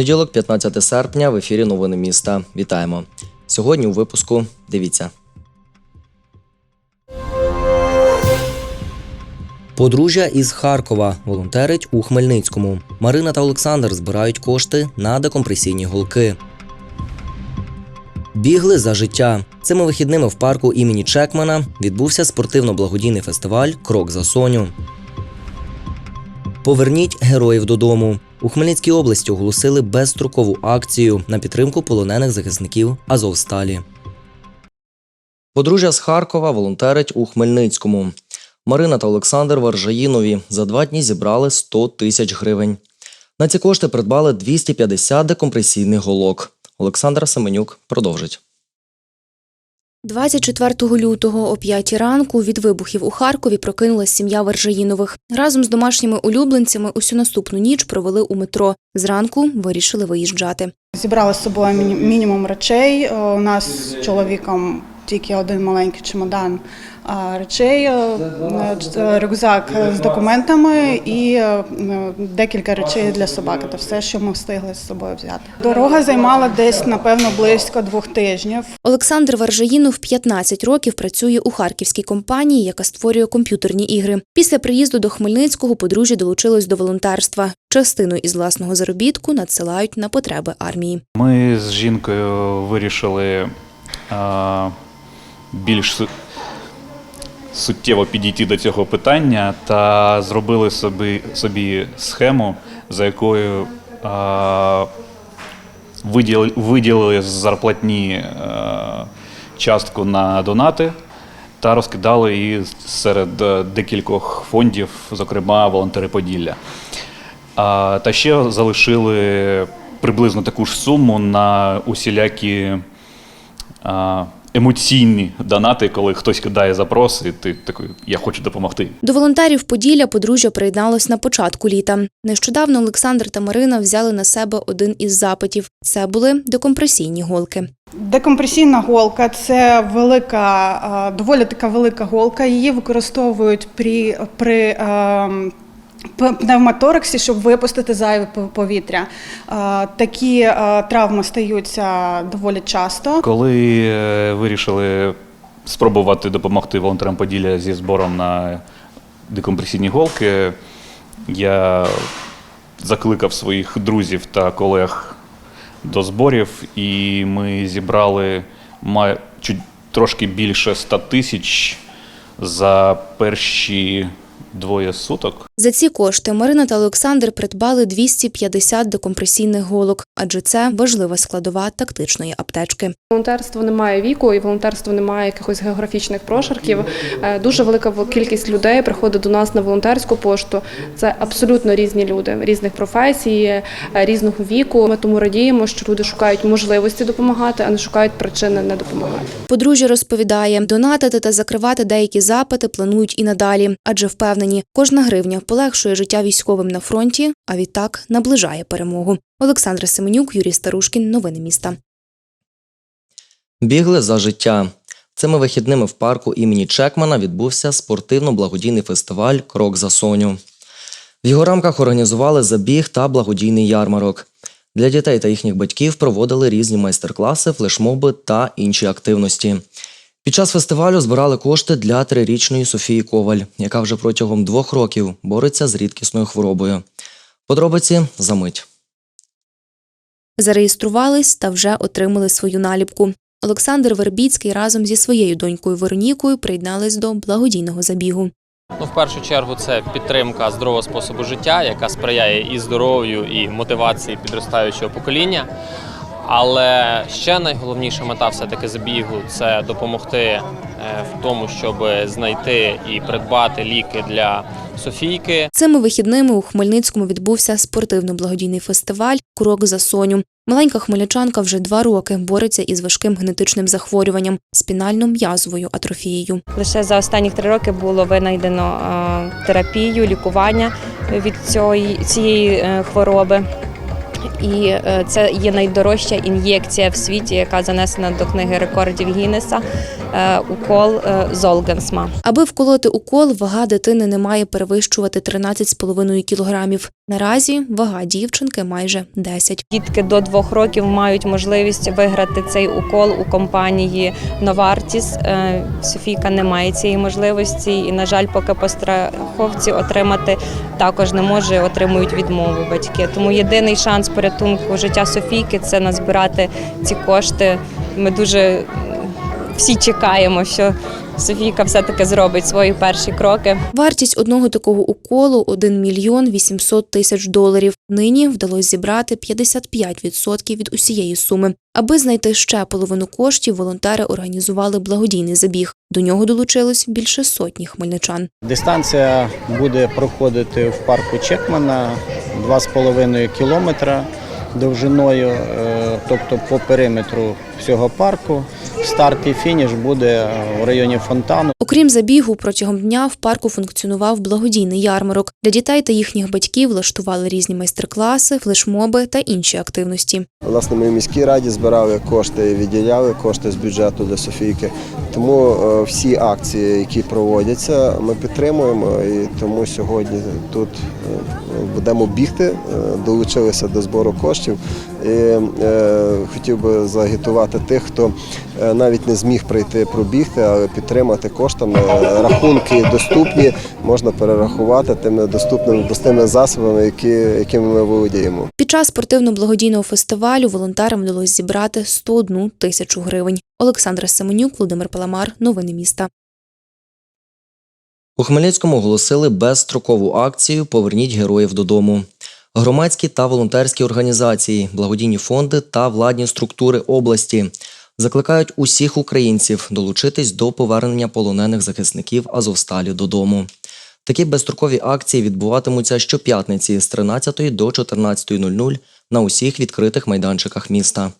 Понеділок, 15 серпня, в ефірі Новини міста. Вітаємо. Сьогодні у випуску дивіться. Подружжя із Харкова волонтерить у Хмельницькому. Марина та Олександр збирають кошти на декомпресійні голки. Бігли за життя. Цими вихідними в парку імені Чекмана відбувся спортивно-благодійний фестиваль Крок за Соню. Поверніть героїв додому. У Хмельницькій області оголосили безстрокову акцію на підтримку полонених захисників Азовсталі. Подружжя з Харкова волонтерить у Хмельницькому. Марина та Олександр Варжаїнові за два дні зібрали 100 тисяч гривень. На ці кошти придбали 250 декомпресійних голок. Олександр Семенюк продовжить. 24 лютого о 5 ранку від вибухів у Харкові прокинулась сім'я Вержаїнових. Разом з домашніми улюбленцями усю наступну ніч провели у метро. Зранку вирішили виїжджати. Зібрали з собою міні- мінімум речей. Е, У нас з чоловіком тільки один маленький чемодан речей, е, е, рюкзак з документами і е, декілька речей для собаки. Це все, що ми встигли з собою взяти. Дорога займала десь, напевно, близько двох тижнів. Олександр Варжаїнов 15 років працює у харківській компанії, яка створює комп'ютерні ігри. Після приїзду до Хмельницького подружжя долучилось до волонтерства. Частину із власного заробітку надсилають на потреби армії. Ми з жінкою вирішили більш суттєво підійти до цього питання та зробили собі, собі схему, за якою а, виділи, виділили зарплатні а, частку на донати та розкидали її серед е, декількох фондів, зокрема волонтери Поділля. А, та ще залишили приблизно таку ж суму на усілякі а, емоційні донати, коли хтось кидає запрос, і ти такий, я хочу допомогти. До волонтерів Поділля подружжя приєдналось на початку літа. Нещодавно Олександр та Марина взяли на себе один із запитів. Це були декомпресійні голки. Декомпресійна голка це велика, е, доволі така велика голка. Її використовують при, при ем, пневмотораксі, щоб випустити зайве пов- повітря. Такі травми стаються доволі часто. Коли е, вирішили спробувати допомогти волонтерам Поділля зі збором на декомпресійні голки, я закликав своїх друзів та колег до зборів, і ми зібрали чуть трошки більше 100 тисяч за перші двоє суток. За ці кошти Марина та Олександр придбали 250 декомпресійних голок, адже це важлива складова тактичної аптечки. Волонтерство не має віку і волонтерство не має якихось географічних прошарків. Е, Дуже велика кількість людей приходить до нас на волонтерську пошту. Це абсолютно різні люди, різних професій, е, різного віку. Ми тому радіємо, що люди шукають можливості допомагати, а не шукають причини не допомагати. Подружжя розповідає, донатити та закривати деякі запити планують і надалі, адже впевнені, кожна гривня полегшує життя військовим на фронті, а відтак наближає перемогу. Олександра Семенюк, Юрій Старушкін. Новини міста. Бігли за життя. Цими вихідними в парку імені Чекмана відбувся спортивно-благодійний фестиваль Крок за Соню. В його рамках організували забіг та благодійний ярмарок. Для дітей та їхніх батьків проводили різні майстер-класи, флешмоби та інші активності. Під час фестивалю збирали кошти для трирічної Софії Коваль, яка вже протягом двох років бореться з рідкісною хворобою. Подробиці за мить. Зареєструвались та вже отримали свою наліпку. Олександр Вербіцький разом зі своєю донькою Веронікою приєднались до благодійного забігу. Ну, в першу чергу, це підтримка здорового способу життя, яка сприяє і здоров'ю, і мотивації підростаючого покоління. Але ще найголовніша мета все-таки забігу це допомогти е, в тому, щоб знайти і придбати ліки для Софійки. Цими вихідними у Хмельницькому відбувся спортивно-благодійний фестиваль Крок за Соню. Маленька хмельничанка вже два роки бореться із важким генетичним захворюванням спінально-м'язовою атрофією. Лише за останні три роки було винайдено е, терапію, лікування від цієї, цієї е, хвороби. І е, це є найдорожча ін'єкція в світі, яка занесена до книги рекордів Гіннеса. е, Укол е, Золгенсма. Аби вколоти укол, вага дитини не має перевищувати 13,5 кілограмів. Наразі вага дівчинки майже 10. Дітки до двох років мають можливість виграти цей укол у компанії Новартіс. Софійка не має цієї можливості, і, на жаль, поки по страховці отримати також не може, отримують відмову батьки. Тому єдиний шанс порятунку життя Софійки це назбирати ці кошти. Ми дуже всі чекаємо, що Софійка все-таки зробить свої перші кроки. Вартість одного такого уколу 1 мільйон 800 тисяч доларів. Нині вдалося зібрати 55% від усієї суми. Аби знайти ще половину коштів, волонтери організували благодійний забіг. До нього долучилось більше сотні хмельничан. Дистанція буде проходити в парку Чекмана 2,5 кілометра довжиною, е, тобто по периметру всього парку. Старт і фініш буде в районі фонтану. Окрім забігу, протягом дня в парку функціонував благодійний ярмарок. Для дітей та їхніх батьків влаштували різні майстер-класи, флешмоби та інші активності. Власне, ми в міській раді збирали кошти і відділяли кошти з бюджету для Софійки. Тому е, всі акції, які проводяться, ми підтримуємо. І тому сьогодні тут е, будемо бігти, е, долучилися до збору коштів. І е, хотів би заагітувати тих, хто е, навіть не зміг прийти пробігти, але підтримати коштами. Е, Рахунки доступні, можна перерахувати тими доступними простими засобами, які, якими ми володіємо. Під час спортивно-благодійного фестивалю волонтерам вдалося зібрати 101 тисячу гривень. Олександра Семенюк, Володимир Паламар. Новини міста. У Хмельницькому оголосили безстрокову акцію Поверніть героїв додому. Громадські та волонтерські організації, благодійні фонди та владні структури області закликають усіх українців долучитись до повернення полонених захисників Азовсталі додому. Такі безстрокові акції відбуватимуться щоп'ятниці з 13 до 14.00 на усіх відкритих майданчиках міста.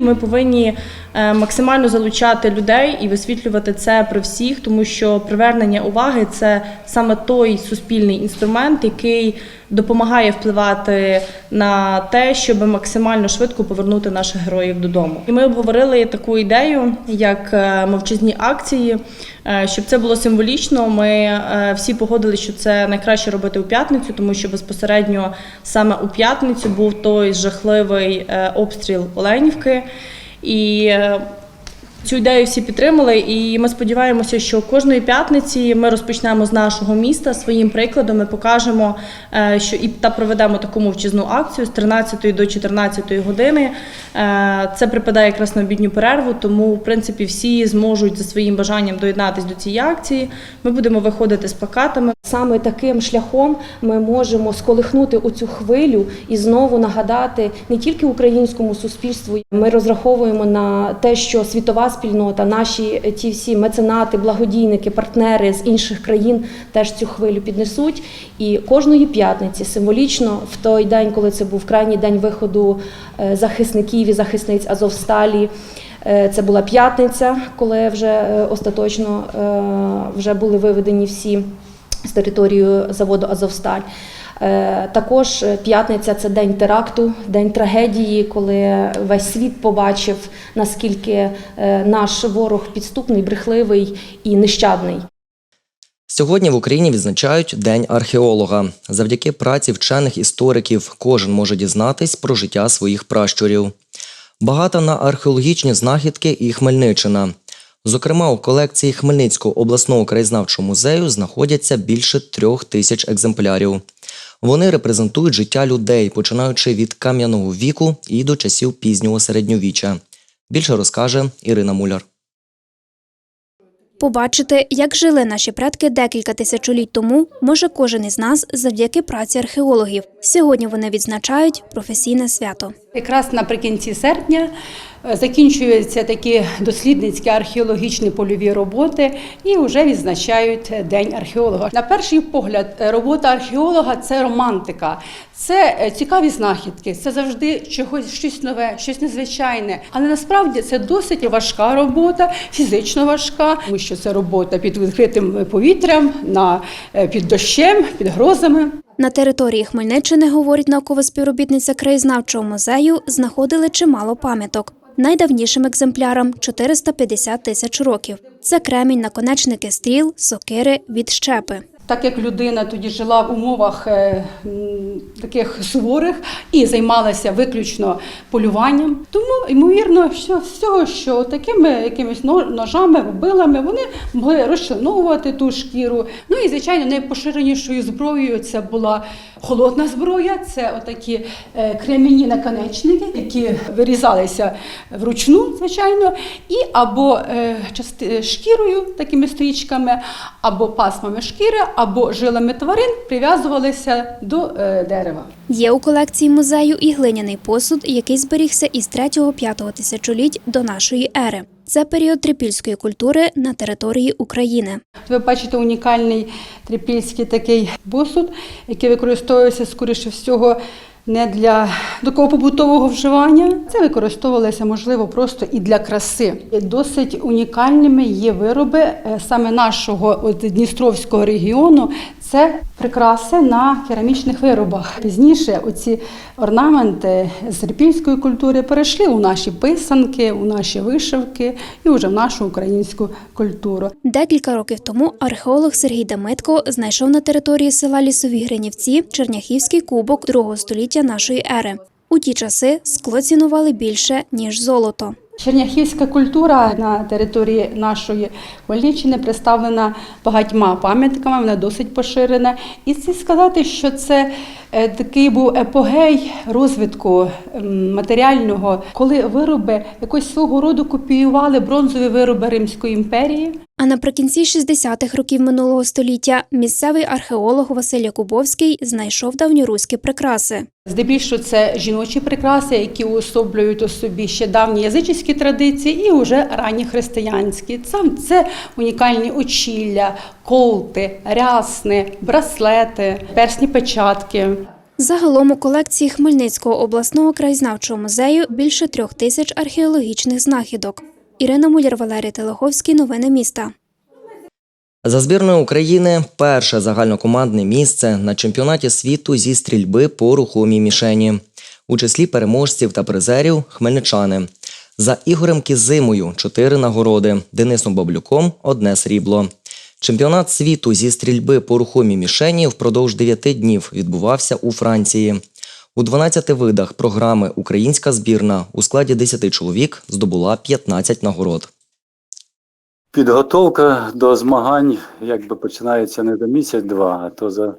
Ми повинні е, максимально залучати людей і висвітлювати це при всіх, тому що привернення уваги це саме той суспільний інструмент, який допомагає впливати на те, щоб максимально швидко повернути наших героїв додому. І ми обговорили таку ідею, як е, мовчазні акції. Е, Щоб це було символічно, ми е, всі погодили, що це найкраще робити у п'ятницю, тому що безпосередньо саме у п'ятницю був той жахливий обстріл Оленівки. І Цю ідею всі підтримали, і ми сподіваємося, що кожної п'ятниці ми розпочнемо з нашого міста своїм прикладом. Ми покажемо, е, що і та проведемо таку мовчазну акцію з 13 до 14 години. Е, Це припадає якраз на обідню перерву, тому в принципі всі зможуть за своїм бажанням доєднатись до цієї акції. Ми будемо виходити з плакатами. Саме таким шляхом ми можемо сколихнути оцю хвилю і знову нагадати не тільки українському суспільству. Ми розраховуємо на те, що світова спільнота, наші е, ті всі меценати, благодійники, партнери з інших країн теж цю хвилю піднесуть. І кожної п'ятниці символічно в той день, коли це був крайній день виходу е, захисників і захисниць Азовсталі. Е, Це була п'ятниця, коли вже остаточно вже були виведені всі з території заводу Азовсталь. Е, Також е, п'ятниця це день теракту, день трагедії, коли весь світ побачив, наскільки е, наш ворог підступний, брехливий і нещадний. Сьогодні в Україні відзначають День археолога. Завдяки праці вчених істориків кожен може дізнатись про життя своїх пращурів. Багата на археологічні знахідки і Хмельниччина. Зокрема, у колекції Хмельницького обласного краєзнавчого музею знаходяться більше трьох тисяч екземплярів. Вони репрезентують життя людей, починаючи від кам'яного віку і до часів пізнього середньовіччя. Більше розкаже Ірина Муляр. Побачити, як жили наші предки декілька тисячоліть тому, може кожен із нас завдяки праці археологів. Сьогодні вони відзначають професійне свято. Якраз наприкінці серпня закінчуються такі дослідницькі археологічні польові роботи і вже відзначають День археолога. На перший погляд, е, робота археолога це романтика, це е, цікаві знахідки, це завжди чогось щось нове, щось незвичайне. Але насправді це досить важка робота, фізично важка, тому що це робота під відкритим повітрям, на, е, під дощем, під грозами. На території Хмельниччини, говорить наукова співробітниця краєзнавчого музею, знаходили чимало пам'яток. Найдавнішим екземплярам 450 тисяч років. Це кремінь, наконечники стріл, сокири, відщепи. Так як людина тоді жила в умовах е, таких суворих і займалася виключно полюванням, тому ймовірно, що з цього, що такими якимись ножами, рубилами вони могли розчленовувати ту шкіру. Ну і звичайно, найпоширенішою зброєю це була холодна зброя, це отакі е, кремінні наконечники, які вирізалися вручну, звичайно, і або е, шкірою, такими стрічками, або пасмами шкіри, або жилами тварин прив'язувалися до е, дерева. Є у колекції музею і глиняний посуд, який зберігся із 3-5 тисячоліть до нашої ери. Це період трипільської культури на території України. Ви бачите унікальний трипільський такий посуд, який використовується, скоріше всього, не для такого побутового вживання. Це використовувалося, можливо, просто і для краси. Досить унікальними є вироби е, саме нашого от, Дністровського регіону. Це прикраси на керамічних виробах. Пізніше оці орнаменти з трипільської культури перейшли у наші писанки, у наші вишивки і вже в нашу українську культуру. Декілька років тому археолог Сергій Дамитко знайшов на території села Лісові Гринівці Черняхівський кубок другого століття нашої ери. У ті часи скло цінували більше ніж золото. Черняхівська культура на території нашої Хмельниччини представлена багатьма пам'ятками, вона досить поширена. І це сказати, що це е, такий був епогей розвитку матеріального, коли вироби якось свого роду копіювали бронзові вироби Римської імперії. А наприкінці 60-х років минулого століття місцевий археолог Василь Якубовський знайшов давньоруські прикраси. Здебільшого це жіночі прикраси, які уособлюють у собі ще давні язичницькі традиції і вже ранні християнські. Це, це унікальні очілля, колти, рясни, браслети, персні печатки. Загалом у колекції Хмельницького обласного краєзнавчого музею більше трьох тисяч археологічних знахідок. Ірина Муляр, Валерій Телеховський. Новини міста. За збірною України перше загальнокомандне місце на чемпіонаті світу зі стрільби по рухомій мішені. У числі переможців та призерів хмельничани. За Ігорем Кізимою чотири нагороди, Денисом Баблюком одне срібло. Чемпіонат світу зі стрільби по рухомій мішені впродовж 9 днів відбувався у Франції. У 12 видах програми Українська збірна у складі 10 чоловік здобула 15 нагород. Підготовка до змагань якби починається не до місяць-два, а то за,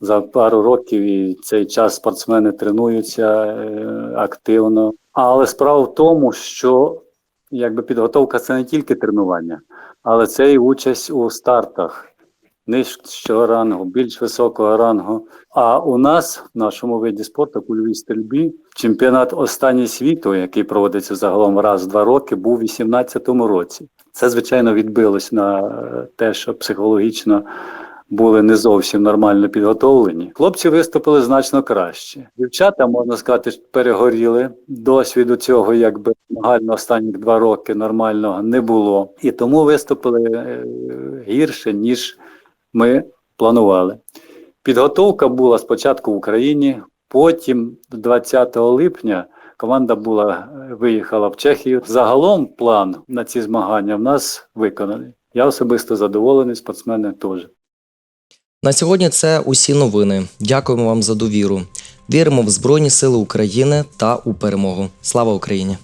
за пару років і цей час спортсмени тренуються е, активно. Але справа в тому, що якби підготовка це не тільки тренування, але це і участь у стартах нижчого рангу, більш високого рангу. А у нас, в нашому виді спорту, кульовій стрільбі, чемпіонат останній світу, який проводиться загалом раз в два роки, був у 2018 році. Це, звичайно, відбилось на е, те, що психологічно були не зовсім нормально підготовлені. Хлопці виступили значно краще. Дівчата, можна сказати, перегоріли. Досвіду цього, якби загально останні два роки нормального не було. І тому виступили е, гірше, ніж ми планували. Підготовка була спочатку в Україні, потім 20 липня команда була е, виїхала в Чехію. Загалом план на ці змагання в нас виконаний. Я особисто задоволений, спортсмени теж. На сьогодні це усі новини. Дякуємо вам за довіру. Віримо в Збройні Сили України та у перемогу. Слава Україні!